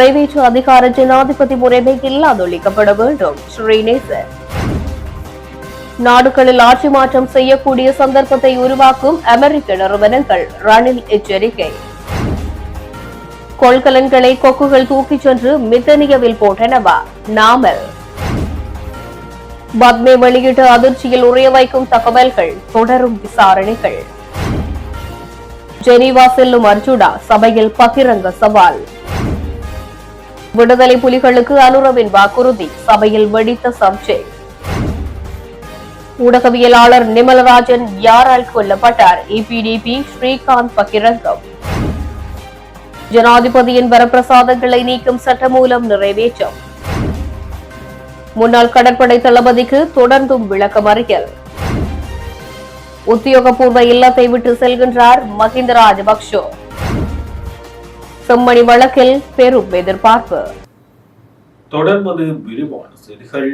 நிறைவேற்று அதிகார ஜனாதிபதி முறைமை இல்லாதொழிக்கப்பட வேண்டும் ஸ்ரீநேசர் நாடுகளில் ஆட்சி மாற்றம் செய்யக்கூடிய சந்தர்ப்பத்தை உருவாக்கும் அமெரிக்க நிறுவனங்கள் ரணில் எச்சரிக்கை. கொள்கலன்களை கொக்குகள் தூக்கிச் சென்று மித்தனியவில் போட்டனவா? நாமல். பத்மே வெளியிட்ட அதிர்ச்சியில் உரைய வைக்கும் தகவல்கள் தொடரும் விசாரணைகள். ஜெனீவா செல்லும் அர்ஜுனா சபையில் பகிரங்க சவால். விடுதலை புலிகளுக்கு அனுரவின் வாக்குறுதி சபையில் வெடித்த சர்ச்சை ஊடகவியலாளர் நிமலராஜன் யாரால் கொல்லப்பட்டார்? இபிடிபி ஸ்ரீகாந்த் பகிரங்கம். ஜனாதிபதியின் வரப்பிரசாதங்களை நீக்கும் சட்டமூலம் நிறைவேற்றம். முன்னாள் கடற்படை தளபதிக்கு தொடர்ந்தும் விளக்கமறியல் உத்தியோகபூர்வ இல்லத்தை விட்டு செல்கின்றார் மஹிந்த ராஜபக்ஷோ. செம்மணி வழக்கில் பெரும் எதிர்பார்ப்பு. தொடர்வது விரிவான செய்திகள்.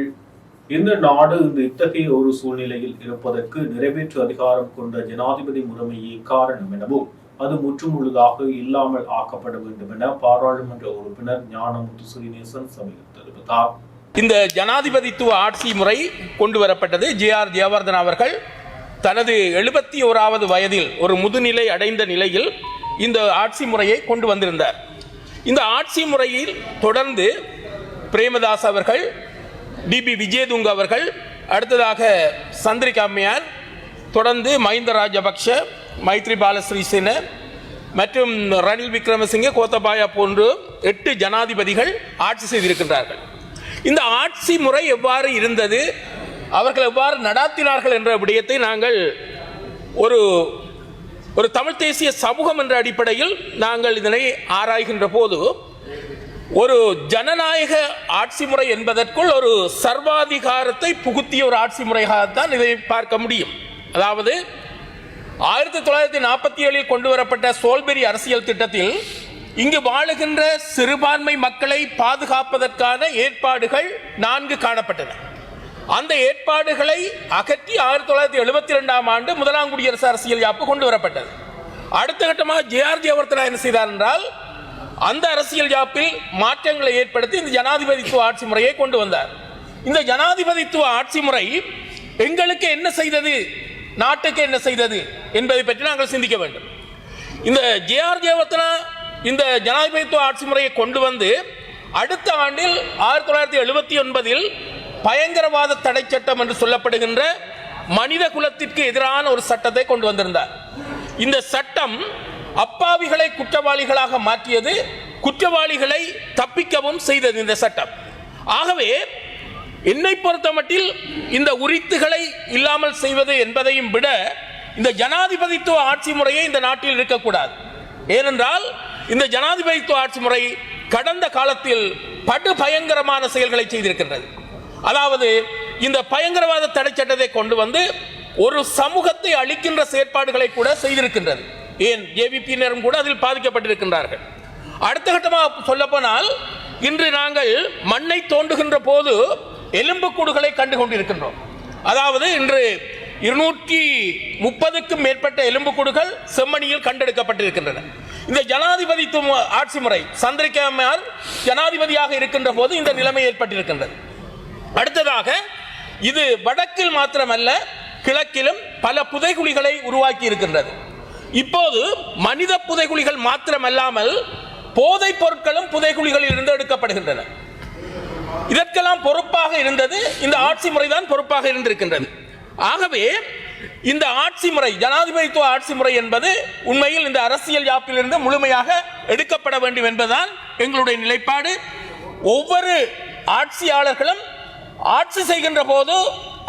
இந்த நாடு இந்த இத்தகைய ஒரு சூழ்நிலையில் இருப்பதற்கு நிறைவேற்று அதிகாரம் கொண்ட ஜனாதிபதி முறைமையே காரணம் எனவும் அது முற்றுமுழுதாக இல்லாமல் ஆக்கப்பட வேண்டும் என பாராளுமன்ற உறுப்பினர் ஞானமுத்து ஸ்ரீநேசன் சபையில் தெரிவித்தார். இந்த ஜனாதிபதித்துவ ஆட்சி முறை கொண்டு வரப்பட்டது ஜே ஆர் ஜெயவர்தன் அவர்கள். தனது எழுபத்தி ஓராவது வயதில் ஒரு முதுநிலை அடைந்த நிலையில் இந்த ஆட்சி முறையை கொண்டு வந்திருந்தார். இந்த ஆட்சி முறையில் தொடர்ந்து பிரேமதாஸ் அவர்கள் டிபி விஜயதுங்க அவர்கள் அடுத்ததாக சந்திரிகா அம்மையார் தொடர்ந்து மஹிந்த ராஜபக்ஷ மைத்ரிபால ஸ்ரீசேன மற்றும் ரணில் விக்ரமசிங்கே கோத்தபாயா போன்று எட்டு ஜனாதிபதிகள் ஆட்சி செய்திருக்கின்றார்கள். இந்த ஆட்சி முறை எவ்வாறு இருந்தது அவர்கள் எவ்வாறு நடாத்தினார்கள் என்ற விடயத்தை நாங்கள் ஒரு ஒரு தமிழ் தேசிய சமூகம் என்ற அடிப்படையில் நாங்கள் இதனை ஆராய்கின்ற போது ஒரு ஜனநாயக ஆட்சி முறை என்பதற்குள் ஒரு சர்வாதிகாரத்தை புகுத்திய ஒரு ஆட்சி முறையாகத்தான் இதை பார்க்க முடியும். அதாவது ஆயிரத்தி தொள்ளாயிரத்தி நாற்பத்தி ஏழில் கொண்டு வரப்பட்ட சோல்பெரி அரசியல் திட்டத்தில் இங்கு வாழுகின்ற சிறுபான்மை மக்களை பாதுகாப்பதற்கான ஏற்பாடுகள் நான்கு காணப்பட்டன. அந்த ஏற்பாடுகளை அகற்றி ஆயிரத்தி தொள்ளாயிரத்தி எழுபத்தி ரெண்டாம் ஆண்டு முதலாம் குடியரசு அரசியல் யாப்பு கொண்டு வரப்பட்டது. அடுத்த கட்டமாக ஜே ஆர் என்ன செய்தார் என்றால் அந்த அரசியல் யாப்பில் மாற்றங்களை ஏற்படுத்தி இந்த ஜனாதிபதித்துவ ஆட்சி முறையை கொண்டு வந்தார். இந்த ஜனாதிபதித்துவ ஆட்சி முறை எங்களுக்கு என்ன செய்தது நாட்டுக்கு என்ன செய்தது என்பதை பற்றி நாங்கள் சிந்திக்க வேண்டும். இந்த ஜேஆர் ஜெயவர்த்தனா இந்த ஜனாதிபதித்துவ ஆட்சி முறையை கொண்டு வந்து அடுத்த ஆண்டில் ஆயிரத்தி தொள்ளாயிரத்தி எழுபத்தி ஒன்பதில் பயங்கரவாத தடை சட்டம் என்று சொல்லப்படுகின்ற மனித குலத்திற்கு எதிரான ஒரு சட்டத்தை கொண்டு வந்திருந்தார். இந்த சட்டம் அப்பாவிகளை குற்றவாளிகளாக மாற்றியது குற்றவாளிகளை தப்பிக்கவும் செய்தது இந்த சட்டம். ஆகவே என்னை பொறுத்தமட்டில் இந்த உரித்துகளை இல்லாமல் செய்வது என்பதையும் விட இந்த ஜனாதிபதித்துவ ஆட்சி முறையை இந்த நாட்டில் இருக்கக்கூடாது. ஏனென்றால் இந்த ஜனாதிபதித்துவ ஆட்சி முறை கடந்த காலத்தில் படு பயங்கரமான செயல்களை செய்திருக்கின்றது. அதாவது இந்த பயங்கரவாத தடை சட்டத்தை கொண்டு வந்து ஒரு சமூகத்தை அழிக்கின்ற செயற்பாடுகளை கூட செய்திருக்கின்றது. ஏன்? ஏவிபியினரும் கூட அதில் பாதிக்கப்பட்டிருக்கின்றார்கள். அடுத்த கட்டமாக சொல்லப்போனால் இன்று நாங்கள் மண்ணை தோண்டுகின்ற போது எலும்புக்கூடுகளை கண்டு கொண்டிருக்கின்றோம் அதாவது இன்று இருநூற்றி முப்பதுக்கும் மேற்பட்ட எலும்புக்கூடுகள் செம்மணியில் கண்டெடுக்கப்பட்டிருக்கின்றன. இந்த ஜனாதிபதித்துவ ஆட்சி முறை சந்திரிகா ஜனாதிபதியாக இருக்கின்ற போது இந்த நிலைமை ஏற்பட்டிருக்கின்றது. அடுத்ததாக இது வடக்கில் மாத்திரமல்ல கிழக்கிலும் பல புதைகுழிகளை உருவாக்கி இருக்கின்றது. இப்போது மனித புதைகுழிகள் மாத்திரமல்லாமல் போதைப் பொருட்களும் புதைகுழிகளில் இருந்து எடுக்கப்படுகின்றன. இதற்கெல்லாம் பொறுப்பாக இருந்தது இந்த ஆட்சி முறைதான் பொறுப்பாக இருந்திருக்கின்றது. ஆகவே இந்த ஆட்சி முறை ஜனாதிபதித்துவ ஆட்சி முறை என்பது உண்மையில் இந்த அரசியல் யாப்பிலிருந்து முழுமையாக எடுக்கப்பட வேண்டும் என்பதுதான் எங்களுடைய நிலைப்பாடு. ஒவ்வொரு ஆட்சியாளர்களும் ஆட்சி செய்கின்ற போது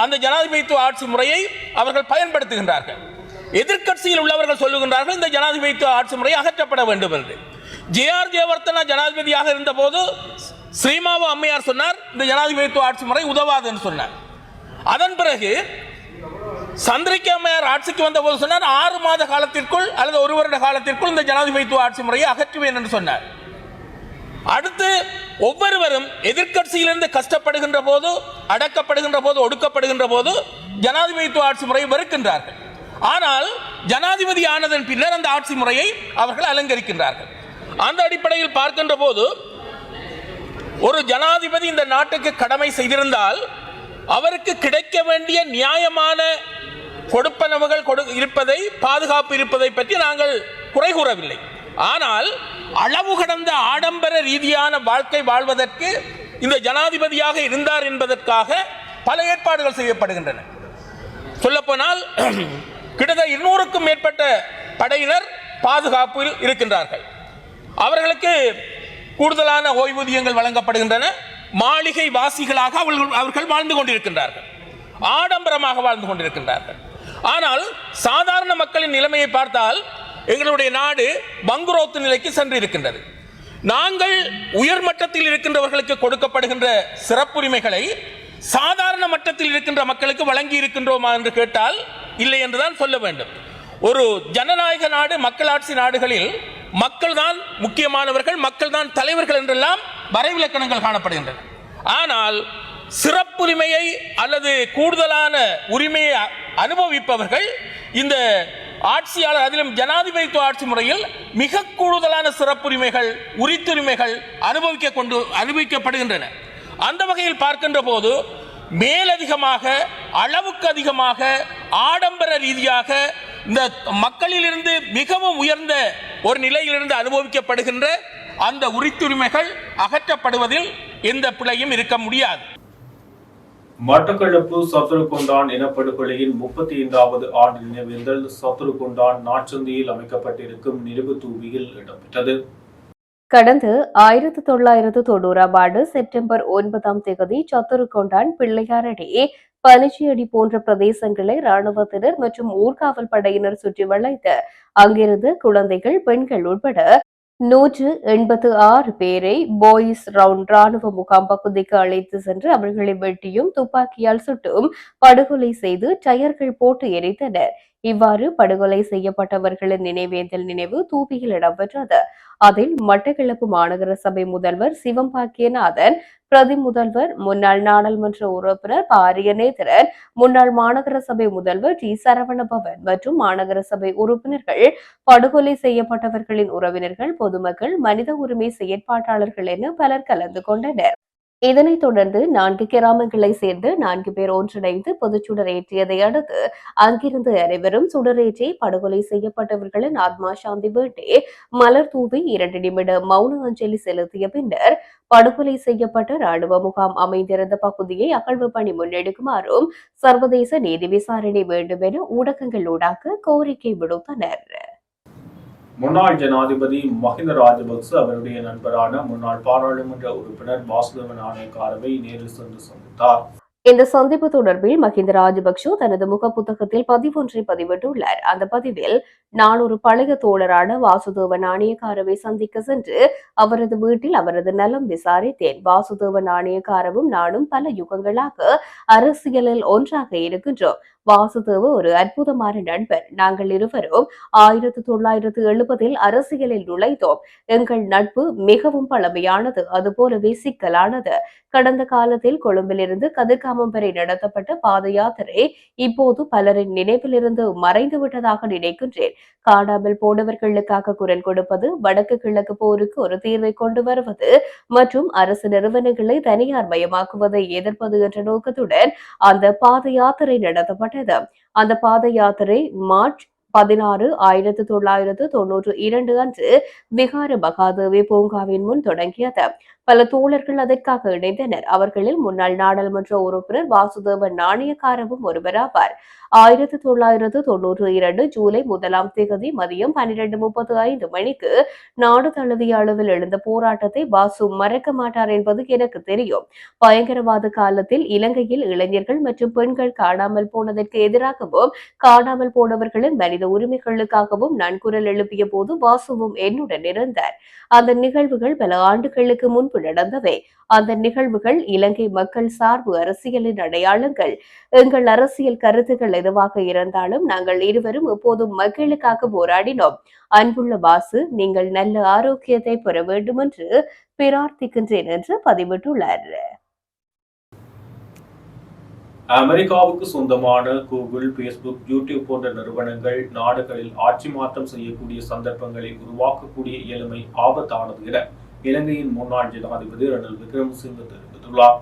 அந்த ஜனாதிபதித்துவ ஆட்சி முறையை அவர்கள் பயன்படுத்துகின்றார்கள். எதிர்க்கட்சியில் உள்ளவர்கள் சொல்லுகின்றார்கள் இந்த ஜனாதிபதித்துவ ஆட்சி முறை அகற்றப்பட வேண்டும் என்று. ஜே ஆர் ஜெயவர்த்தனா ஜனாதிபதியாக இருந்தபோது ஸ்ரீமாவு அம்மையார் சொன்னார் இந்த ஜனாதிபதித்துவ ஆட்சி முறை உதவாது என்று சொன்னார். அதன் பிறகு சந்திரிகா அம்மையார் ஆட்சிக்கு வந்த போது சொன்னார் ஆறு மாத காலத்திற்குள் அல்லது ஒரு வருட காலத்திற்குள் இந்த ஜனாதிபதித்துவ ஆட்சி முறையை அகற்றுவேன் என்று சொன்னார். அடுத்து ஒவ்வொருவரும் எதிர்க்கட்சியிலிருந்து கஷ்டப்படுகின்ற போது அடக்கப்படுகின்ற போது ஒடுக்கப்படுகின்ற போது ஜனாதிபதித்துவ ஆட்சி முறையை வெறுக்கின்றார்கள். ஆனால் ஜனாதிபதி ஆனதன் பின்னர் அந்த ஆட்சி முறையை அவர்கள் அலங்கரிக்கின்றார்கள். அந்த அடிப்படையில் பார்க்கின்ற போது ஒரு ஜனாதிபதி இந்த நாட்டுக்கு கடமை செய்திருந்தால் அவருக்கு கிடைக்க வேண்டிய நியாயமான கொடுப்பனவுகள் கொடு இருப்பதை பாதுகாப்பு இருப்பதை பற்றி நாங்கள் குறை கூறவில்லை. ஆனால் அளவு கடந்த ஆடம்பர ரீதியான வாழ்க்கை வாழ்வதற்கு இந்த ஜனாதிபதியாக இருந்தார் என்பதற்காக பல ஏற்பாடுகள் செய்யப்படுகின்றன. சொல்லப்போனால் கிட்டத்தட்ட இருநூறுக்கும் மேற்பட்ட படையினர் பாதுகாப்பில் இருக்கின்றார்கள். அவர்களுக்கு கூடுதலான ஓய்வூதியங்கள் வழங்கப்படுகின்றன. மாளிகை வாசிகளாக அவர்கள் அவர்கள் வாழ்ந்து கொண்டிருக்கின்றார்கள். ஆடம்பரமாக வாழ்ந்து கொண்டிருக்கின்றார்கள். ஆனால் சாதாரண மக்களின் நிலைமையை பார்த்தால் எங்களுடைய நாடு பங்குரோத்து நிலைக்கு சென்று இருக்கின்றது நாங்கள் உயர் மட்டத்தில் இருக்கின்றவர்களுக்கு கொடுக்கப்படுகின்ற சிறப்புரிமைகளை சாதாரண மட்டத்தில் இருக்கின்ற மக்களுக்கு வழங்கி இருக்கின்றோமா என்று கேட்டால் இல்லை என்றுதான் சொல்ல வேண்டும். ஒரு ஜனநாயக நாடு மக்களாட்சி நாடுகளில் மக்கள் தான் முக்கியமானவர்கள் மக்கள் தான் தலைவர்கள் என்றெல்லாம் வரைவிலக்கணங்கள் காணப்படுகின்றன. ஆனால் சிறப்புரிமையை அல்லது கூடுதலான உரிமையை அனுபவிப்பவர்கள் இந்த ஆட்சியாளர் அதிலும் ஜனாதிபதித்துவ ஆட்சி முறையில் மிக கூடுதலான சிறப்புரிமைகள் உரித்துரிமைகள் அனுபவிக்க கொண்டு அனுபவிக்கப்படுகின்றன. அந்த வகையில் பார்க்கின்ற போது மேலதிகமாக அளவுக்கு அதிகமாக ஆடம்பர ரீதியாக இந்த மக்களிலிருந்து மிகவும் உயர்ந்த ஒரு நிலையிலிருந்து அனுபவிக்கப்படுகின்ற அந்த உரித்துரிமைகள் அகற்றப்படுவதில் எந்த பிழையும் இருக்க முடியாது. மட்டக்களப்பு சத்துருக்கொண்டான் இனப்படுகொலையின் முப்பத்தி ஐந்தாவது ஆண்டு நினைவேந்தல் சத்துருக்கொண்டான் நாச்சந்தியில் அமைக்கப்பட்டிருக்கும் நினைவு தூவியில் இடம்பெற்றது. கடந்த ஆயிரத்தி தொள்ளாயிரத்து தொண்ணூறாம் ஆண்டு செப்டம்பர் ஒன்பதாம் தேதி சத்துருக்கொண்டான் பிள்ளையாரடியே பனிச்சியடி போன்ற பிரதேசங்களை ராணுவத்தினர் மற்றும் ஊர்காவல் படையினர் சுற்றி வளைத்து அங்கிருந்து குழந்தைகள் பெண்கள் உட்பட நூற்று எண்பத்து ஆறு பேரை பாய்ஸ் ரவுண்ட் ராணுவ முகாம் பகுதிக்கு அழைத்து சென்று அவர்களை வெட்டியும் துப்பாக்கியால் சுட்டும் படுகொலை செய்து டயர்கள் போட்டு எரித்தனர். இவ்வாறு படுகொலை செய்யப்பட்டவர்களின் நினைவேந்தல் நினைவு தூபியில் இடம்பெற்றது. அதில் மட்டக்களப்பு மாநகர சபை முதல்வர் சிவம்பாக்கியநாதன் பிரதி முதல்வர் முன்னாள் நாடாளுமன்ற உறுப்பினர் பாரியநேதரன் முன்னாள் மாநகர சபை முதல்வர் டி. சரவணபவன் மற்றும் மாநகர சபை உறுப்பினர்கள் படுகொலை செய்யப்பட்டவர்களின் உறவினர்கள் பொதுமக்கள் மனித உரிமை செயற்பாட்டாளர்கள் என பலர் கலந்து கொண்டனர். இதனைத் தொடர்ந்து நான்கு கிராமங்களை சேர்ந்து நான்கு பேர் ஒன்றிணைந்து பொதுச்சுடர் ஏற்றியதை அடுத்து அங்கிருந்து அனைவரும் சுடரேற்றி படுகொலை செய்யப்பட்டவர்களின் ஆத்மா சாந்தி வேண்டி மலர் தூவி இரண்டு நிமிட மௌன அஞ்சலி செலுத்திய பின்னர் படுகொலை செய்யப்பட்ட ராணுவ முகாம் அமைந்திருந்த பகுதியை அகழ்வு பணி முன்னெடுக்குமாறும் சர்வதேச நீதி விசாரணை வேண்டும் என ஊடகங்களூடாக கோரிக்கை விடுத்தனர். முன்னாள் ஜனாதிபதி மஹிந்த ராஜபக்ச அவருடைய நண்பரான முன்னாள் பாராளுமன்ற உறுப்பினர் வாசுதேவன் ஆணையக்காரவை நேரில் சென்று சந்தித்தார். இந்த சந்திப்பு தொடர்பில் மஹிந்த ராஜபக்ஷ தனது முக புத்தகத்தில் பதிவொன்றை பதிவிட்டுள்ளார். அந்த பதிவில் நான் ஒரு பழைய தோழரான வாசுதேவன் ஆணையக்காரவை சந்திக்க சென்று அவரது வீட்டில் அவரது நலம் விசாரித்தேன். வாசுதேவன் ஆணையக்காரவும் நானும் பல யுகங்களாக அரசியலில் ஒன்றாக இருக்கின்றோம். வாசுதேவ ஒரு அற்புதமான நண்பர் நாங்கள் இருவரும் ஆயிரத்தி தொள்ளாயிரத்து எழுபதில் அரசியலில் நுழைந்தோம். எங்கள் நட்பு மிகவும் பழமையானது அதுபோலவே சிக்கலானது. கடந்த காலத்தில் கொழும்பிலிருந்து கதிர்காமம் வரை நடத்தப்பட்ட பாத யாத்திரை இப்போது பலரின் நினைவிலிருந்து மறைந்து விட்டதாக நினைக்கின்றேன். காணாமல் போனவர்களுக்காக குரல் கொடுப்பது வடக்கு கிழக்கு போருக்கு ஒரு தீர்வை கொண்டு வருவது மற்றும் அரசு நிறுவனங்களை தனியார் மயமாக்குவதை எதிர்ப்பது என்ற நோக்கத்துடன் அந்த பாத யாத்திரை நடத்தப்பட்டது. அந்த பாத யாத்திரை மார்ச் பதினாறு ஆயிரத்து தொள்ளாயிரத்து தொன்னூற்று இரண்டு அன்று விகார மகாதேவி பூங்காவின் முன் தொடங்கியது. பல தோழர்கள் அதற்காக இணைந்தனர். அவர்களில் முன்னாள் நாடாளுமன்ற உறுப்பினர் வாசுதேவன் நாணயக்காரவும் ஒருவராவார் ஆயிரத்தி தொள்ளாயிரத்து தொன்னூற்றி இரண்டு ஜூலை முதலாம் தேதி மதியம் பன்னிரண்டு முப்பது ஐந்து மணிக்கு நாடு தழுவிய அளவில் எழுந்த போராட்டத்தை வாசு மறக்க மாட்டார் என்பது எனக்கு தெரியும். பயங்கரவாத காலத்தில் இலங்கையில் இளைஞர்கள் மற்றும் பெண்கள் காணாமல் போனதற்கு எதிராகவும் காணாமல் போனவர்களின் மனித உரிமைகளுக்காகவும் நான் குரல் எழுப்பிய போது வாசுவும் என்னுடன் இருந்தார். அந்த நிகழ்வுகள் பல ஆண்டுகளுக்கு முன்பு நடந்தவை. அந்த நிகழ்வுகள் இலங்கை மக்கள் சார்பு அரசியலின் அடையாளங்கள். எங்கள் அரசியல் கருத்துக்களை எதுவாக இருந்தாலும் நாங்கள் இருவரும் எப்போதும் மக்களுக்காக போராடினோம். அன்புள்ள வாசு நீங்கள் நல்ல ஆரோக்கியத்தை பெற வேண்டும் என்று பிரார்த்திக்கின்றேன் என்று பதிவிட்டுள்ளார். அமெரிக்காவுக்கு சொந்தமான கூகுள் பேஸ்புக் யூடியூப் போன்ற நிறுவனங்கள் நாடுகளில் ஆட்சி மாற்றம் செய்யக்கூடிய சந்தர்ப்பங்களை உருவாக்கக்கூடிய இயலுமை ஆபத்தானது என இலங்கையின் முன்னாள் ஜனாதிபதி ரணில் விக்ரமசிங்க தெரிவித்துள்ளார்.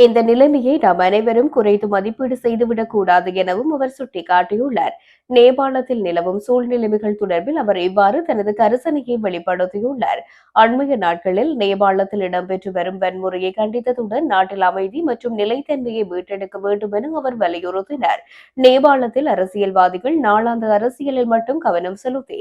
இந்த நிலைமையை நாம் அனைவரும் குறைத்து மதிப்பீடு செய்துவிடக் கூடாது எனவும் அவர் சுட்டிக்காட்டியுள்ளார். நேபாளத்தில் நிலவும் சூழ்நிலைமைகள் தொடர்பில் அவர் இவ்வாறு தனது கரிசனையை வெளிப்படுத்தியுள்ளார். அண்மைய நாட்களில் நேபாளத்தில் இடம்பெற்று வரும் வன்முறையை கண்டித்ததுடன் நாட்டில் அமைதி மற்றும் நிலைத்தன்மையை மீட்டெடுக்க வேண்டும் என அவர் வலியுறுத்தினார். நேபாளத்தில் அரசியல்வாதிகள் நாளாந்த அரசியலில் மட்டும் கவனம் செலுத்தி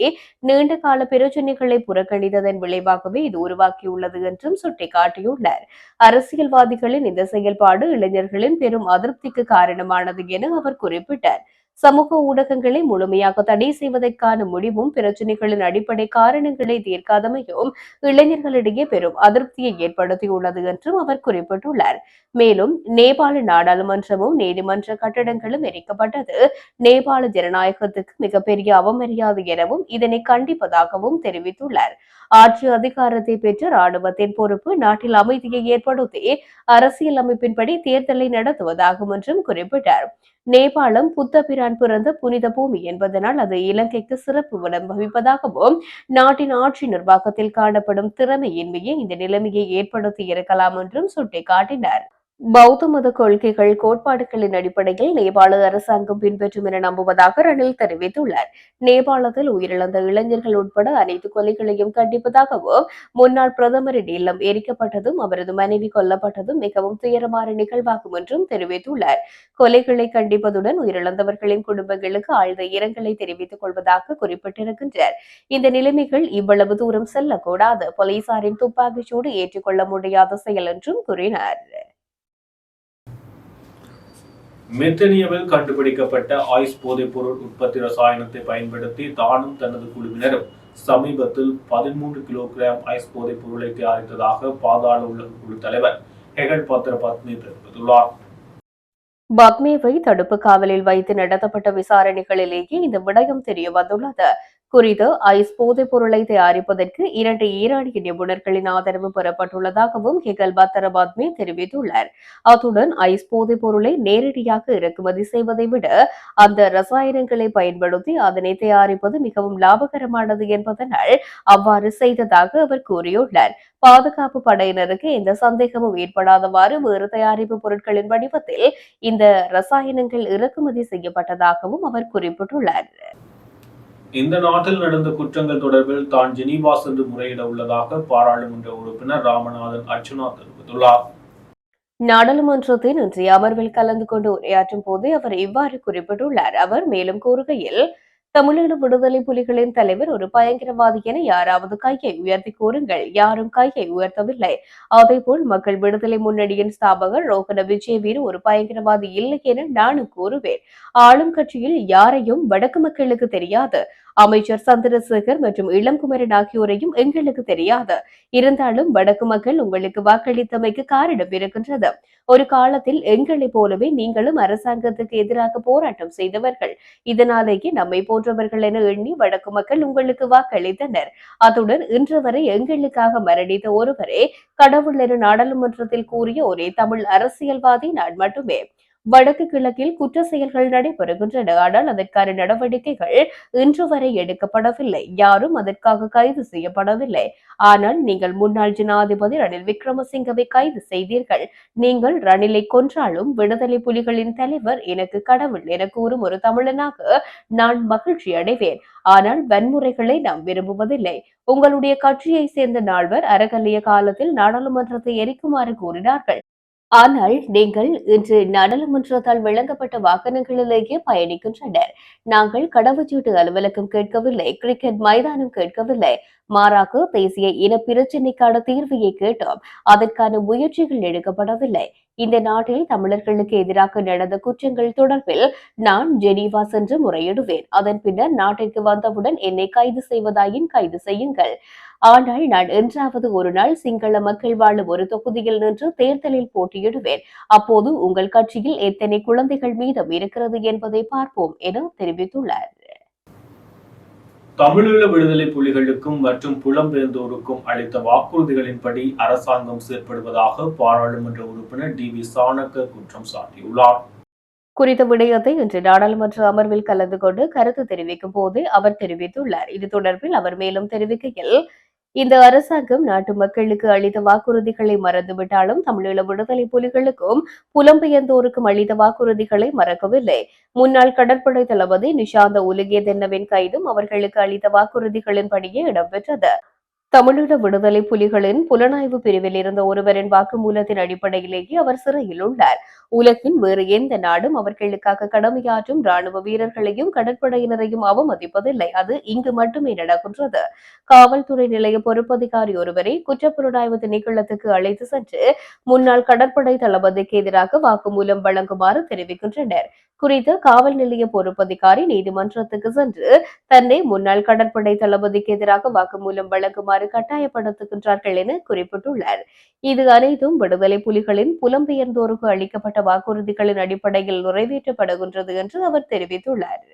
நீண்ட கால பிரச்சினைகளை புறக்கணித்ததன் விளைவாகவே இது உருவாக்கியுள்ளது என்றும் சுட்டிக்காட்டியுள்ளார். அரசியல்வாதிகளின் இந்த செயல்பாடு இளைஞர்களின் பெரும் அதிருப்திக்கு காரணமானது என அவர் குறிப்பிட்டார். சமூக ஊடகங்களை முழுமையாக தடை செய்வதற்கான முடிவும் பிரச்சினைகளின் அடிப்படை காரணங்களை தீர்க்காதமையும் இளைஞர்களிடையே பெரும் அதிருப்தியை ஏற்படுத்தியுள்ளது என்றும் அவர் குறிப்பிட்டுள்ளார். மேலும் நேபாள நாடாளுமன்றமும் நீதிமன்ற கட்டடங்களும் எரிக்கப்பட்டது. நேபாள ஜனநாயகத்துக்கு மிகப்பெரிய அவமரியாதை எனவும் இதனை கண்டிப்பதாகவும் தெரிவித்துள்ளார். ஆட்சி அதிகாரத்தை பெற்ற ராணுவத்தின் பொறுப்பு நாட்டில் அமைதியை ஏற்படுத்தி அரசியல் அமைப்பின்படி தேர்தலை நடத்துவதாகும் என்றும் குறிப்பிட்டார். நேபாளம் புத்தபிரான் பிறந்த புனித பூமி என்பதனால் அது இலங்கைக்கு சிறப்பு வளம் வகிப்பதாகவும் நாட்டின் ஆட்சி நிர்வாகத்தில் காணப்படும் திறமையின்மையே இந்த நிலைமையை ஏற்படுத்தி இருக்கலாம் என்றும் சுட்டிக்காட்டினார். பௌத்த மத கொள்கைகள் கோட்பாடுகளின் அடிப்படையில் நேபாள அரசாங்கம் பின்பற்றும் என நம்புவதாக ரணில் தெரிவித்துள்ளார். நேபாளத்தில் உயிரிழந்த இளைஞர்கள் உட்பட அனைத்து கொலைகளையும் கண்டிப்பதாகவும் முன்னாள் பிரதமரின் இல்லம் எரிக்கப்பட்டதும் அவரது மனைவி கொல்லப்பட்டதும் மிகவும் துயரமான நிகழ்வாகும் என்றும் தெரிவித்துள்ளார். கொலைகளை கண்டிப்பதுடன் உயிரிழந்தவர்களின் குடும்பங்களுக்கு ஆழ்ந்த இரங்கலை தெரிவித்துக் கொள்வதாக குறிப்பிட்டிருக்கின்றார். இந்த நிலைமைகள் இவ்வளவு தூரம் செல்லக்கூடாது. போலீசாரின் துப்பாக்கிச்சூடு ஏற்றுக்கொள்ள முடியாத செயல் என்றும் கூறினார். மெத்தனியவில் கண்டுபிடிக்கப்பட்ட ஆயுஷ் போதைப் பொருள் உற்பத்தி ரசாயனத்தை பயன்படுத்தி தானும் தனது குழுவினரும் சமீபத்தில் பதிமூன்று கிலோகிராம் ஐஸ் போதைப் பொருளை தயாரித்ததாக பாதாள உலக குழு தலைவர் ஹெகல் பத்ர பத்னி தெரிவித்துள்ளார். பக்மேவை தடுப்பு காவலில் வைத்து நடத்தப்பட்ட விசாரணைகளிலேயே இந்த விடயம் தெரிய வந்துள்ளது. குறித்து ஐஸ் போதைப் பொருளை தயாரிப்பதற்கு இரண்டு ஈரானிய நிபுணர்களின் ஆதரவு பெறப்பட்டுள்ளதாகவும் ஹெகல் பத்தரபாத்மே தெரிவித்துள்ளார். அத்துடன் ஐஸ் போதைப் பொருளை நேரடியாக இறக்குமதி செய்வதை விட அந்த ரசாயனங்களை பயன்படுத்தி அதனை தயாரிப்பது மிகவும் லாபகரமானது என்பதனால் அவ்வாறு செய்ததாக அவர் கூறியுள்ளார். பாதுகாப்பு படையினருக்கு எந்த சந்தேகமும் ஏற்படாதவாறு வேறு தயாரிப்பு பொருட்களின் வடிவத்தில் இந்த ரசாயனங்கள் இறக்குமதி செய்யப்பட்டதாகவும் அவர் குறிப்பிட்டுள்ளார். இந்த நாட்டில் நடந்த குற்றங்கள் தொடர்பில் தான் ஜெனீவா சென்று முறையிட உள்ளதாக பாராளுமன்ற உறுப்பினர் ராமநாதன் அர்ச்சுனா தெரிவித்துள்ளார். நாடாளுமன்றத்தின் இன்றைய அமர்வில் கலந்து கொண்டு உரையாற்றும் போது அவர் இவ்வாறு குறிப்பிட்டுள்ளார். அவர் மேலும் கூறுகையில் தமிழீழ விடுதலை புலிகளின் தலைவர் ஒரு பயங்கரவாதி என யாராவது கையை உயர்த்தி கூறுங்கள். யாரும் கையை உயர்த்தவில்லை. அதேபோல் மக்கள் விடுதலை முன்னணியின் ஸ்தாபகர் ரோகண விஜயவீர் ஒரு பயங்கரவாதி இல்லை என நானும் கூறுவேன். ஆளும் கட்சியில் யாரையும் வடக்கு மக்களுக்கு தெரியாது. அமைச்சர் சந்திரசேகர் மற்றும் இளங்குமரன் ஆகியோரையும் எங்களுக்கு தெரியாது. இருந்தாலும் வடக்கு மக்கள் உங்களுக்கு வாக்களித்தமைக்கு காரணம் இருக்கின்றது. ஒரு காலத்தில் எங்களைப் போலவே நீங்களும் அரசாங்கத்துக்கு எதிராக போராட்டம் செய்தவர்கள். இதனாலேயே நம்மை போன்றவர்கள் என எண்ணி வடக்கு மக்கள் உங்களுக்கு வாக்களித்தனர். அத்துடன் இன்று வரை எங்களுக்காக மரணித்த ஒருவரே கடவுள் என நாடாளுமன்றத்தில் கூறிய ஒரே தமிழ் அரசியல்வாதி நான் மட்டுமே. வடக்கு கிழக்கில் குற்ற செயல்கள் நடைபெறுகின்றன. ஆனால் அதற்கான நடவடிக்கைகள் இன்று வரை எடுக்கப்படவில்லை. யாரும் அதற்காக கைது செய்யப்படவில்லை. ஆனால் நீங்கள் முன்னாள் ஜனாதிபதி ரணில் விக்ரமசிங்கவை கைது செய்தீர்கள். நீங்கள் ரணிலை கொன்றாலும் விடுதலை புலிகளின் தலைவர் எனக்கு கடவுள் என கூறும் ஒரு தமிழனாக நான் மகிழ்ச்சி அடைவேன். ஆனால் வன்முறைகளை நாம் விரும்புவதில்லை. உங்களுடைய கட்சியை சேர்ந்த நால்வர் அறகல்லிய காலத்தில் நாடாளுமன்றத்தை எரிக்குமாறு கூறினார்கள். ஆனால் நீங்கள் இன்று நாடாளுமன்றத்தால் வழங்கப்பட்ட வாகனங்களிலேயே பயணிக்கின்றனர். நாங்கள் கடவுச்சீட்டு அலுவலகம் கேட்கவில்லை கிரிக்கெட் மைதானம் கேட்கவில்லை. மாறாக தேசிய இன பிரச்சினைக்கான தீர்வையை கேட்டோம். அதற்கான முயற்சிகள் எடுக்கப்படவில்லை. இந்த நாட்டில் தமிழர்களுக்கு எதிராக நடந்த குற்றங்கள் தொடர்பில் நான் ஜெனீவா சென்று முறையிடுவேன். அதன் பின்னர் நாட்டிற்கு வந்தவுடன் என்னை கைது செய்வதாயின் கைது செய்யுங்கள். ஆனால் நான் என்றாவது ஒரு நாள் சிங்கள மக்கள் வாழும் ஒரு தொகுதியில் நின்று தேர்தலில் போட்டியிடுவேன். அப்போது உங்கள் கட்சியில் எத்தனை குழந்தைகள் மீதம் இருக்கிறது என்பதை பார்ப்போம் என தெரிவித்துள்ளார். தமிழீழ விடுதலை புலிகளுக்கும் மற்றும் புலம்பெயர்ந்தோருக்கும் அளித்த வாக்குறுதிகளின்படி அரசாங்கம் செயற்படுவதாக பாராளுமன்ற உறுப்பினர் டி வி சாணக்க குற்றம் சாட்டியுள்ளார். குறித்த விடயத்தை இன்று நாடாளுமன்ற அமர்வில் கலந்து கொண்டு கருத்து தெரிவிக்கும் போது அவர் தெரிவித்துள்ளார். இது தொடர்பில் அவர் மேலும் தெரிவிக்கையில் இந்த அரசாங்கம் நாட்டு மக்களுக்கு அளித்த வாக்குறுதிகளை மறந்துவிட்டாலும் தமிழீழ விடுதலை புலிகளுக்கும் புலம்பெயர்ந்தோருக்கும் அளித்த வாக்குறுதிகளை மறக்கவில்லை. முன்னாள் கடற்படை தளபதி நிஷாந்த உலகேதென்னவின் கைதும் அவர்களுக்கு அளித்த வாக்குறுதிகளின்படியே இடம்பெற்றது. தமிழீழ விடுதலை புலிகளின் புலனாய்வு பிரிவில் இருந்த ஒருவரின் வாக்குமூலத்தின் அடிப்படையிலேயே அவர் சிறையில் உள்ளார். உலகின் வேறு எந்த நாடும் அவர்களுக்காக கடமையாற்றும் ராணுவ வீரர்களையும் கடற்படையினரையும் அவமதிப்பதில்லை. அது இங்கு மட்டுமே நடக்கின்றது. காவல்துறை நிலைய பொறுப்பதிகாரி ஒருவரை குற்றப்புலனாய்வு திணைக்களத்துக்கு அழைத்து சென்று முன்னாள் கடற்படை தளபதிக்கு எதிராக வாக்குமூலம் வழங்குமாறு தெரிவிக்கின்றனர். குறித்த காவல் நிலைய பொறுப்பதிகாரி நீதிமன்றத்துக்கு சென்று தன்னை முன்னாள் கடற்படை தளபதிக்கு எதிராக வாக்குமூலம் வழங்குமாறு செய்யுமாறு கட்டாயப்படுத்துகின்றார்கள் என குறிப்பிட்டுள்ளார். இது அனைத்தும் விடுதலை புலிகளின் புலம்பெயர்ந்தோருக்கு அளிக்கப்பட்ட வாக்குறுதிகளின் அடிப்படையில் நிறைவேற்றப்படுகின்றது என்று அவர் தெரிவித்துள்ளார்.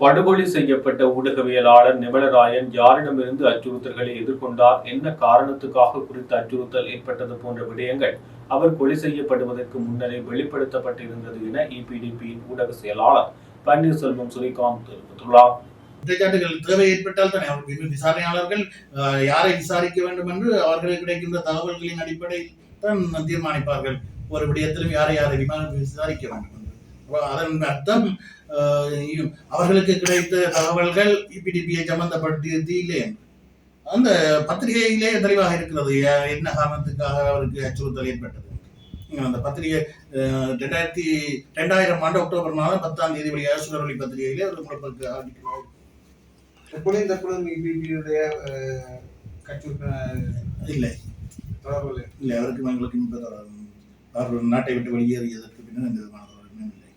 படுகொலை செய்யப்பட்ட ஊடகவியலாளர் நிமலராயன் யாரிடமிருந்து அச்சுறுத்தல்களை எதிர்கொண்டார்? என்ன காரணத்துக்காக குறித்த அச்சுறுத்தல் ஏற்பட்டது போன்ற விடயங்கள் அவர் கொலை செய்யப்படுவதற்கு முன்னரே வெளிப்படுத்தப்பட்டிருந்தது என இபிடிபியின் ஊடக செயலாளர் பன்னீர்செல்வம் சுரிகாந்த் தெரிவித்துள்ளார். குற்றச்சாட்டுகள் தேவை ஏற்பட்டால் தானே? அவர்கள் விசாரணையாளர்கள் யாரை விசாரிக்க வேண்டும் என்று அவர்களுக்கு கிடைக்கின்ற தகவல்களின் அடிப்படையில் தான் தீர்மானிப்பார்கள். ஒரு விடயத்திலும் யாரை யாரை விமா- விசாரிக்க வேண்டும் என்று. அதன் அர்த்தம் அவர்களுக்கு கிடைத்த தகவல்கள் இபிடிபியை சம்பந்தப்படுத்தி இல்லை அந்த பத்திரிகையிலே தெளிவாக இருக்கிறது என்ன காரணத்துக்காக அவருக்கு அச்சுறுத்தல் ஏற்பட்டது. அந்த பத்திரிகை அஹ், ரெண்டாயிரத்தி ரெண்டாயிரம் ஆண்டு அக்டோபர் மாதம் பத்தாம் தேதி வெளியாக சுடரொளி பத்திரிகையிலே ஒரு முழப்பருக்கு எப்பொழுதும் தற்பொழுதும் இபிபியுடைய கட்சி இல்லை. தொடர்புகள் இல்லை. அவருக்கு எங்களுக்கு இந்த அவர் நாட்டை விட்டு வெளியேறியதற்கு பின்னர் எந்த விதமான தொடர்பும் இல்லை.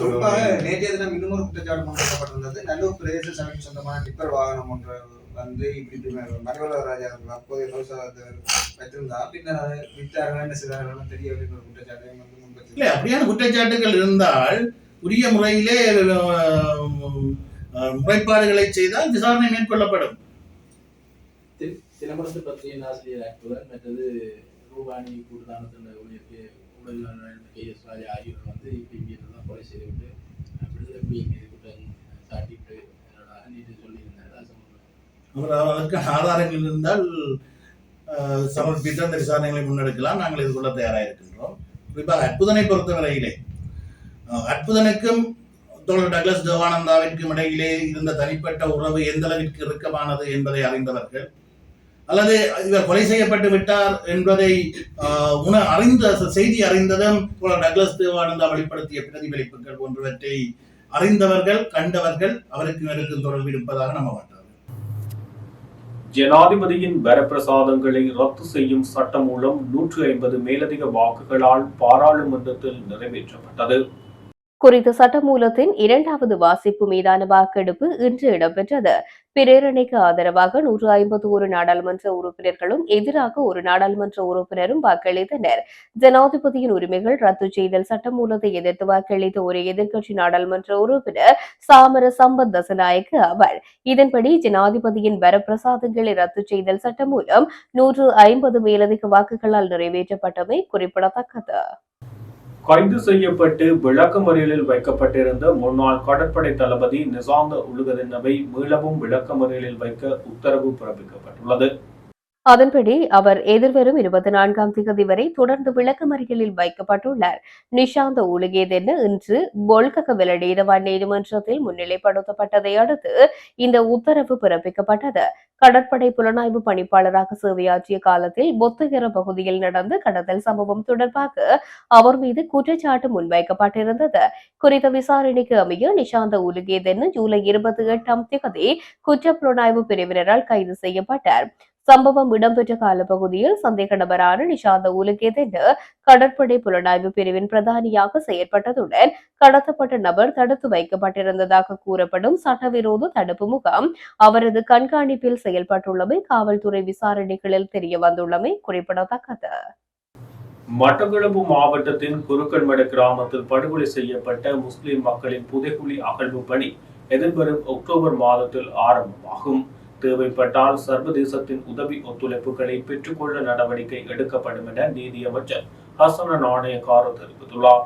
குறிப்பாக நேற்றைய தினம் இன்னும் ஒரு குற்றச்சாட்டு முன்வைக்கப்பட்டிருந்தது. நல்லூர் பிரதேச சபைக்கு சொந்தமான டிப்பர் வாகனம் ஒன்று வந்து இப்படி மணிவல்லவராஜா அவர்கள் அப்போதைய லோசகர் வைத்திருந்தா பின்னர் அதை வித்தார்கள் என்ன செய்தார்கள் தெரியவில்லை ஒரு குற்றச்சாட்டை வந்து முன்வைத்து இல்லை அப்படியான குற்றச்சாட்டுகள் இருந்தால் உரிய முறையிலே முறைப்பாடுகளை செய்தால் விசாரணை மேற்கொள்ளப்படும். சிலம்பரசு பற்றியின் ஆசிரியர் அக்பர் மற்றது ரூபானி கூட்டுதானத்தின் ஊழியருக்கு ஊழல் கே எஸ் ராஜா ஆகியோர் வந்து இப்படி தான் கொலை செய்துவிட்டு விடுதலை புலியின் மீது குற்றம் சாட்டிட்டு என்னோட சொல்லியிருந்தார். அவர் அதற்கான ஆதாரங்கள் இருந்தால் சமர்ப்பித்து அந்த விசாரணைகளை முன்னெடுக்கலாம். நாங்கள் எதிர்கொள்ள தயாராக இருக்கின்றோம். குறிப்பாக அற்புதனை பொறுத்தவரையிலே அற்புதனுக்கும் தோழர் டக்ளஸ் தேவானந்தாவிற்கும் இடையிலே இருந்த தனிப்பட்ட உறவு எந்த அளவிற்கு இறுக்கமானது என்பதை அறிந்தவர்கள். அல்லது இவர் கொலை செய்யப்பட்டு விட்டார் என்பதை உண அறிந்த செய்தி அறிந்ததும் தோழர் டக்ளஸ் தேவானந்தா வெளிப்படுத்திய பிரதிபலிப்புகள் போன்றவற்றை அறிந்தவர்கள் கண்டவர்கள் அவருக்கு இவருக்கும் தொடர்பு இருப்பதாக நம்ப மாட்டார்கள் ஜனாதிபதியின் வரப்பிரசாதங்களை ரத்து செய்யும் சட்டம் மூலம் நூற்று ஐம்பது மேலதிக வாக்குகளால் பாராளுமன்றத்தில் நிறைவேற்றப்பட்டது. குறித்த சட்டமூலத்தின் இரண்டாவது வாசிப்பு மீதான வாக்கெடுப்பு இன்று இடம்பெற்றது. பிரேரணைக்கு ஆதரவாக நூற்று ஐம்பத்தி ஒரு நாடாளுமன்ற உறுப்பினர்களும் எதிராக ஒரு நாடாளுமன்ற உறுப்பினரும் வாக்களித்தனர். ஜனாதிபதியின் உரிமைகள் ரத்து செய்தல் சட்டமூலத்தை எதிர்த்து வாக்களித்த ஒரு எதிர்க்கட்சி நாடாளுமன்ற உறுப்பினர் சாமர சம்பத் தசநாயக்க அவர். இதன்படி ஜனாதிபதியின் வரப்பிரசாதங்களை ரத்து செய்தல் சட்டமூலம் நூற்று ஐம்பது மேலதிக வாக்குகளால் நிறைவேற்றப்பட்டமை குறிப்பிடத்தக்கது. கைது செய்யப்பட்டு விளக்கமறியலில் வைக்கப்பட்டிருந்த முன்னாள் கடற்படை தளபதி நிசாந்த உலுகதின்னவை மீளவும் விளக்கமறியலில் வைக்க உத்தரவு பிறப்பிக்கப்பட்டுள்ளது. அதன்படி அவர் எதிர்வரும் இருபத்தி நான்காம் திகதி வரை தொடர்ந்து விளக்கமறியலில் வைக்கப்பட்டுள்ளார். நிஷாந்த ஊழியதென இன்று பொல்கக வெள்ளடீரவான் நீதிமன்றத்தில் முன்னிலைப்படுத்தப்பட்டதை அடுத்து இந்த உத்தரவு பிறப்பிக்கப்பட்டது. கடற்படை புலனாய்வு பணிப்பாளராக சேவையாற்றிய காலத்தில் பொத்துகர பகுதியில் நடந்த கடத்தல் சம்பவம் தொடர்பாக அவர் மீது குற்றச்சாட்டு முன்வைக்கப்பட்டிருந்தது. குறித்த விசாரணைக்கு அமைய நிஷாந்த ஊழியதென ஜூலை இருபத்தி எட்டாம் திகதி குற்றப்புலனாய்வு பிரிவினரால் கைது செய்யப்பட்டார். சம்பவம் இடம்பெற்ற காலப்பகுதியில் சந்தேக நபரான நிஷாந்த உலகேதென்று கடற்படை புலனாய்வு பிரிவின் பிரதானியாக செயற்பட்டதுடன் கடத்தப்பட்ட நபர் தடுத்து வைக்கப்பட்டிருந்ததாக கூறப்படும் சட்டவிரோத தடுப்பு முகாம் அவரது கண்காணிப்பில் செயல்பட்டுள்ளமை காவல்துறை விசாரணைகளில் தெரிய வந்துள்ளமை குறிப்பிடத்தக்கது. மட்டக்களப்பு மாவட்டத்தின் குருக்கன்மட கிராமத்தில் படுகொலை செய்யப்பட்ட முஸ்லிம் மக்களின் புதைகுழி அகழ்வு பணி எதிர்வரும் அக்டோபர் மாதத்தில் ஆரம்பமாகும். தேவைப்பட்டால் சர்வதேசத்தின் உதவி ஒத்துழைப்புகளை பெற்றுக்கொள்ள நடவடிக்கை எடுக்கப்படும் என நீதியமைச்சர் ஹசன நாணயக்கார தெரிவித்துள்ளார்.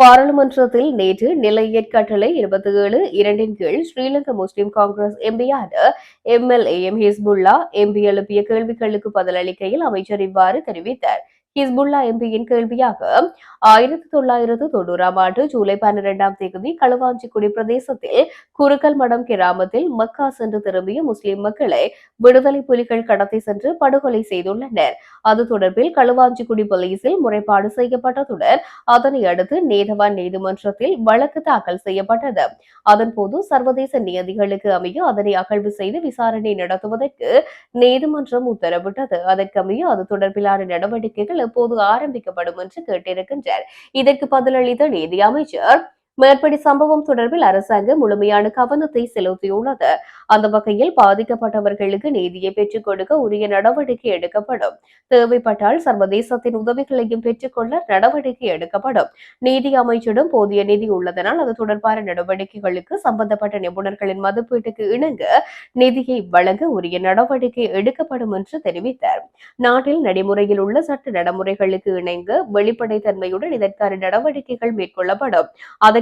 பாராளுமன்றத்தில் நேற்று நிலை கட்டளை இருபத்தி ஏழு இரண்டின் கீழ் ஸ்ரீலங்கா முஸ்லிம் காங்கிரஸ் எம்பியான எம்எல்ஏ எம் ஹிஸ்புல்லா எம்பி எழுப்பிய கேள்விகளுக்கு பதிலளிக்கையில் அமைச்சர் இவ்வாறு தெரிவித்தார். ஹிஸ்புல்லா எம்பியின் கேள்வியாக ஆயிரத்தி தொள்ளாயிரத்து தொண்ணூறாம் ஆண்டு ஜூலை பன்னிரெண்டாம் தேதி களுவாஞ்சிக்குடி பிரதேசத்தில் குறுக்கல் மடம் கிராமத்தில் மக்கா சென்று திரும்பிய முஸ்லிம் மக்களை விடுதலை புலிகள் கடத்தி சென்று படுகொலை செய்துள்ளனர். அது தொடர்பில் களுவாஞ்சிக்குடி போலீசில் முறைப்பாடு செய்யப்பட்டதுடன் அதனை அடுத்து நேதவான் நீதிமன்றத்தில் வழக்கு தாக்கல் செய்யப்பட்டது. அதன்போது சர்வதேச நியதிகளுக்கு அமைய அதனை அகழ்வு செய்து விசாரணை நடத்துவதற்கு நீதிமன்றம் உத்தரவிட்டது. அதற்கமைய அது தொடர்பிலான நடவடிக்கைகள் எப்போது ஆரம்பிக்கப்படும் என்று கேட்டிருக்கின்றார். இதற்கு பதிலளித்த நிதி அமைச்சர் மேற்படி சம்பவம் தொடர்பில் அரசாங்கம் முழுமையான கவனத்தை செலுத்தியுள்ளது. அந்த வகையில் பாதிக்கப்பட்டவர்களுக்கு நீதியை பெற்றுக் கொடுக்க உரிய நடவடிக்கை எடுக்கப்படும். தேவைப்பட்டால் சர்வதேசத்தின் உதவிகளையும் பெற்றுக்கொள்ள நடவடிக்கை எடுக்கப்படும். நீதி அமைச்சிடம் போதிய நிதி உள்ளதனால் அது தொடர்பான நடவடிக்கைகளுக்கு சம்பந்தப்பட்ட நிபுணர்களின் மதிப்பீட்டுக்கு இணங்க நிதியை வழங்க உரிய நடவடிக்கை எடுக்கப்படும் என்று தெரிவித்தார். நாட்டில் நடைமுறையில் உள்ள சட்ட நடைமுறைகளுக்கு இணங்க வெளிப்படைத்தன்மையுடன் இதற்கான நடவடிக்கைகள் மேற்கொள்ளப்படும்.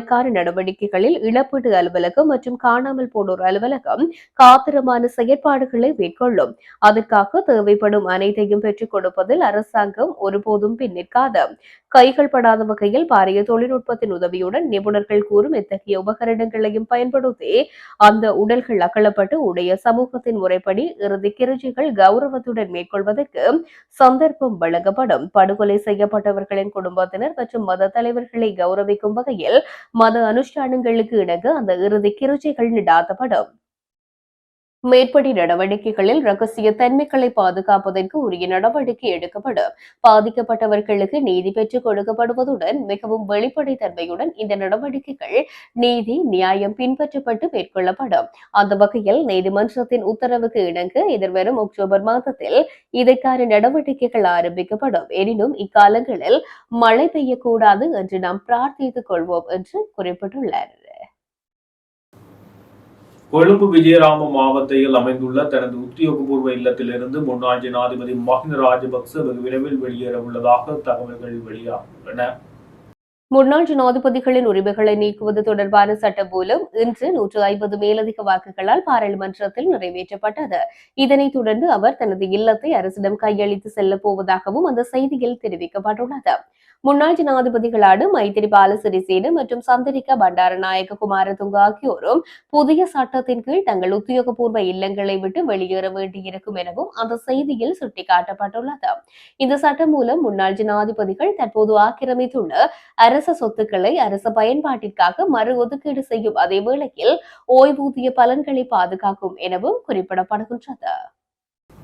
அதற்கான நடவடிக்கைகளில் இழப்பீட்டு அலுவலகம் மற்றும் காணாமல் போனோர் அலுவலகம் காத்திரமான செயற்பாடுகளை மேற்கொள்ளும். அதற்காக தேவைப்படும் அனைத்தையும் பெற்றுக் கொடுப்பதில் அரசாங்கம் ஒருபோதும் பின் நிற்காது. கைகள் படாத வகையில் பாரிய தொழில்நுட்பத்தின் உதவியுடன் நிபுணர்கள் கூறும் இத்தகைய உபகரணங்களையும் பயன்படுத்தி அந்த உடல்கள் அகலப்பட்டு உடைய சமூகத்தின் முறைப்படி இறுதி கிருஜிகள் கௌரவத்துடன் மேற்கொள்வதற்கு சந்தர்ப்பம் வழங்கப்படும். படுகொலை செய்யப்பட்டவர்களின் குடும்பத்தினர் மற்றும் மத தலைவர்களை கௌரவிக்கும் வகையில் மத அனுஷ்டானங்களுக்கு இணங்க அந்த இறுதி கிருச்சைகள் நடாத்தப்படும் மேற்படி நடவடிக்கைகளில் ரகசிய தன்மைகளை பாதுகாப்பதற்கு உரிய நடவடிக்கை எடுக்கப்படும். பாதிக்கப்பட்டவர்களுக்கு நீதி பெற்றுக் கொடுக்கப்படுவதுடன் மிகவும் வெளிப்படை தன்மையுடன் இந்த நடவடிக்கைகள் நீதி நியாயம் பின்பற்றப்பட்டு மேற்கொள்ளப்படும். அந்த வகையில் நீதிமன்றத்தின் உத்தரவுக்கு இணங்க எதிர்வரும் அக்டோபர் மாதத்தில் இதற்கான நடவடிக்கைகள் ஆரம்பிக்கப்படும். எனினும் இக்காலங்களில் மழை பெய்யக்கூடாது என்று நாம் பிரார்த்தித்துக் கொள்வோம் என்று குறிப்பிட்டுள்ளார். கொழும்பு விஜயராம மாவட்டத்தில் அமைந்துள்ள தனது உத்தியோகபூர்வ இல்லத்திலிருந்து முன்னாள் ஜனாதிபதி மஹிந்த ராஜபக்ச வெகு விரைவில் வெளியேற உள்ளதாக தகவல்கள் வெளியாகியுள்ளன. முன்னாள் ஜனாதிபதிகளின் உரிமைகளை நீக்குவது தொடர்பான சட்டம் மூலம் இன்று நூற்று ஐம்பது மேலதிக வாக்குகளால் பாராளுமன்றத்தில் நிறைவேற்றப்பட்டது. இதனைத் தொடர்ந்து அவர் தனது இல்லத்தை அரசிடம் கையளித்து செல்லப் போவதாகவும் அந்த செய்தியில் தெரிவிக்கப்பட்டுள்ளது. முன்னாள் ஜனாதிபதிகளான மைத்திரிபால சிறிசேன மற்றும் சந்திரிகா பண்டாரநாயக குமாரதுங்க ஆகியோரும் புதிய சட்டத்தின் கீழ் தங்கள் உத்தியோகபூர்வ இல்லங்களை விட்டு வெளியேற வேண்டியிருக்கும் எனவும் அந்த செய்தியில் சுட்டிக்காட்டப்பட்டுள்ளது. இந்த சட்டம் மூலம் முன்னாள் ஜனாதிபதிகள் தற்போது ஆக்கிரமித்துள்ள அரச சொத்துக்களை அரச பயன்பாட்டிற்காக மறு ஒதுக்கீடு செய்யும் அதே வேளையில் ஓய்வூதிய பலன்களை பாதுகாக்கும் எனவும் குறிப்பிடப்படுகின்றது.